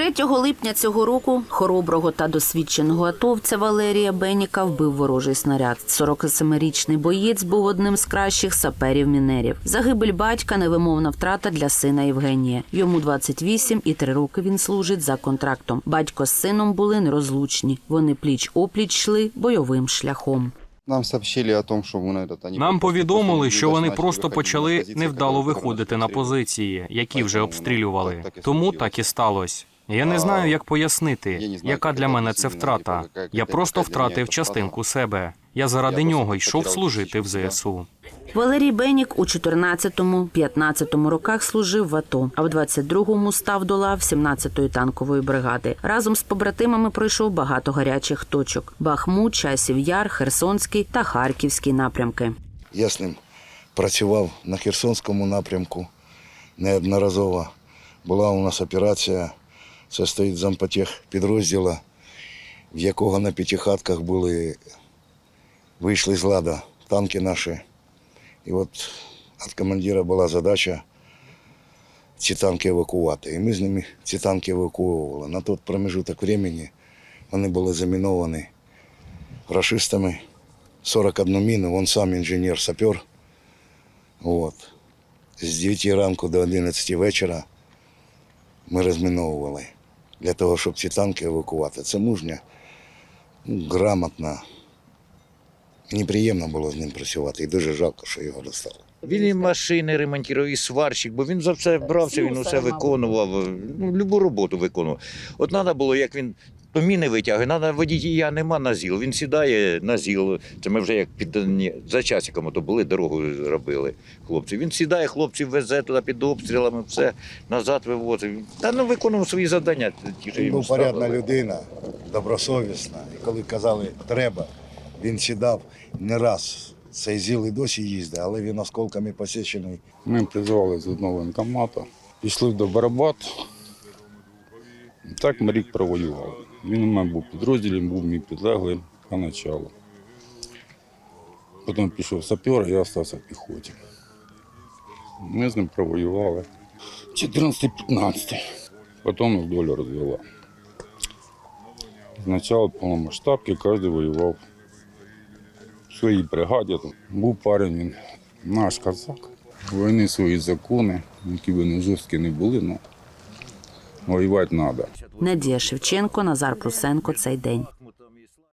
3 липня цього року хороброго та досвідченого атовця Валерія Беніка вбив ворожий снаряд. 47-річний боєць був одним з кращих саперів-мінерів. Загибель батька невимовна втрата для сина Євгенія. Йому 28 і 3 роки він служить за контрактом. Батько з сином були нерозлучні. Вони пліч опліч йшли бойовим шляхом. Нам сообщили о том, що вони Нам повідомили, що вони просто почали невдало виходити на позиції, які вже обстрілювали. Тому так і сталося. Я не знаю, як пояснити, яка для мене це втрата. Я просто втратив частинку себе. Я заради нього йшов служити в ЗСУ. Валерій Бенік у 14-15 роках служив в АТО, а в 22-му став до лав 17-ї танкової бригади. Разом з побратимами пройшов багато гарячих точок: Бахмут, Часів Яр, Херсонський та Харківський напрямки. Я з ним працював на Херсонському напрямку неодноразово. Була у нас операція, це стоїть зампотех підрозділу, в якого на п'ятихатках були, вийшли з лада танки наші. І от від командира була задача ці танки евакувати. І ми з ними ці танки евакуювали. На той промежуток времени вони були заміновані рашистами. 41 міну, він сам інженер-сапер. От. З 9 ранку до 11 вечора ми розміновували для того, щоб ці танки евакувати. Це мужня, грамотна. Неприємно було з ним працювати і дуже жалко, що його достало. Він і машини ремонтував, і сварщик, бо він за все брався, він усе виконував, ну, любу роботу виконував. От треба було, як він то міни витягує, треба водія нема на ЗІЛ. Він сідає на ЗІЛ. Це ми вже як під ні, за часиком то були, дорогу робили хлопці. Він сідає, хлопців везе туди під обстрілами, все назад вивозив. Та ну виконував свої завдання. Ті, що Він йому був порядна ставили. людина, добросовісна. І коли казали треба, він сідав не раз. Цей ЗІЛ і досі їздить, але він осколками посічений. Ми призвали з одного воєнкомату, пішли до Барабат. Так ми рік провоювали. Він у мене був підрозділом, був мій підлеглий поначалу. Потім пішов сапер, я залишився в піхоті. Ми з ним провоювали 14-15. Потім нас доля розвела. Спочатку повномасштабки кожен воював в своїй бригаді. Був парень, він наш казак. Війни свої закони, які б вони жорсткі не були, але воювати треба. Надія Шевченко, Назар Прусенко. Цей день.